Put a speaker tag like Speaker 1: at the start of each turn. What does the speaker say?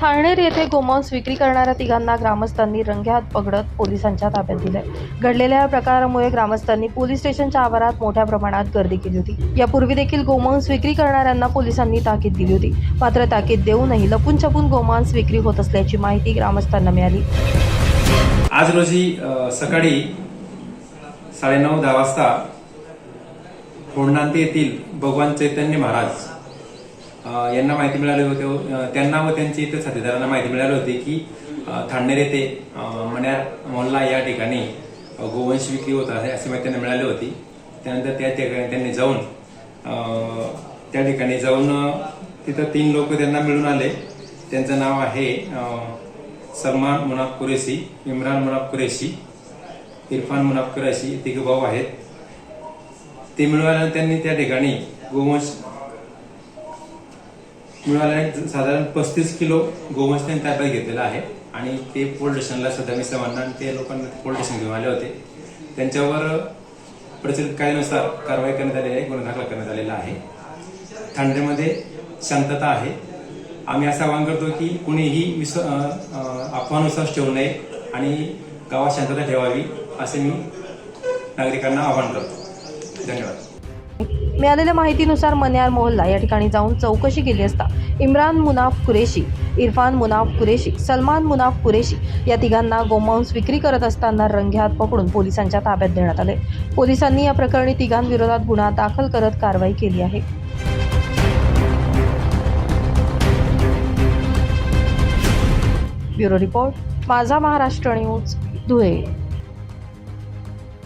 Speaker 1: ठाणेर येथे गोमांस विक्री करणाऱ्या तिघांना ग्रामस्थांनी रंगेहात पकडत पोलिसांच्या ताब्यात दिले घडलेल्या या प्रकारामुळे ग्रामस्थांनी पोलीस स्टेशनच्या आवारात मोठ्या प्रमाणात गर्दी केली होती. यापूर्वी देखील गोमांस विक्री करणाऱ्यांना पोलिसांनी ताकीद दिली होती. मात्र ताकीद देऊनही लपून छपून गोमांस विक्री होत असल्याची माहिती ग्रामस्थांना मिळाली.
Speaker 2: आज रोजी सकाळी साडेनऊ दहा वाजता होडनांती येथील भगवान चैतन्य महाराज यांना माहिती मिळाली होती. त्यांना व त्यांच्या इतर साथीदारांना माहिती मिळाली होती की अ, थांडनेर येथे अ, मण्यार मोहल्ला या ठिकाणी गोवंश विक्री होत आहे अशी माहिती त्यांना मिळाली होती. त्यानंतर त्या ठिकाणी त्यांनी जाऊन त्या ठिकाणी जाऊन तिथं तीन लोक त्यांना मिळून आले. त्यांचं नाव आहे सलमान मुनाफ कुरेशी इम्रान मुनाफ कुरेशी इरफान मुनाफ कुरेशी तिघे भाऊ आहेत. ते मिळाल्यानंतर त्यांनी त्या ठिकाणी गोवंश मिळाल्याने साधारण पस्तीस किलो गोवंश त्यांनी ताब्यात घेतलेला आहे. आणि ते पोलीस स्टेशनला सध्या मी समजणार आणि ते लोकांना पोलीस स्टेशन घेऊन आले होते. त्यांच्यावर प्रचलित कायनुसार कारवाई करण्यात आली आहे गुन्हा दाखल करण्यात आलेला आहे. ठाण्यामध्ये शांतता आहे. आम्ही असं आवाहन करतो की कुणीही विस अफवानुसार ठेवू नये आणि गावात शांतता ठेवावी असे मी नागरिकांना आवाहन करतो. धन्यवाद.
Speaker 1: मिळालेल्या माहितीनुसार मन्यार मोहल्ला या ठिकाणी जाऊन चौकशी केली असता इम्रान मुनाफ कुरेशी इरफान मुनाफ कुरेशी सलमान मुनाफ कुरेशी या तिघांना गोमांस विक्री करत असताना रंगेहात पकडून पोलिसांच्या ताब्यात देण्यात आले. पोलिसांनी या प्रकरणी तिघांविरोधात गुन्हा दाखल करत कारवाई केली आहे. ब्युरो रिपोर्ट माझा महाराष्ट्र न्यूज धुळे.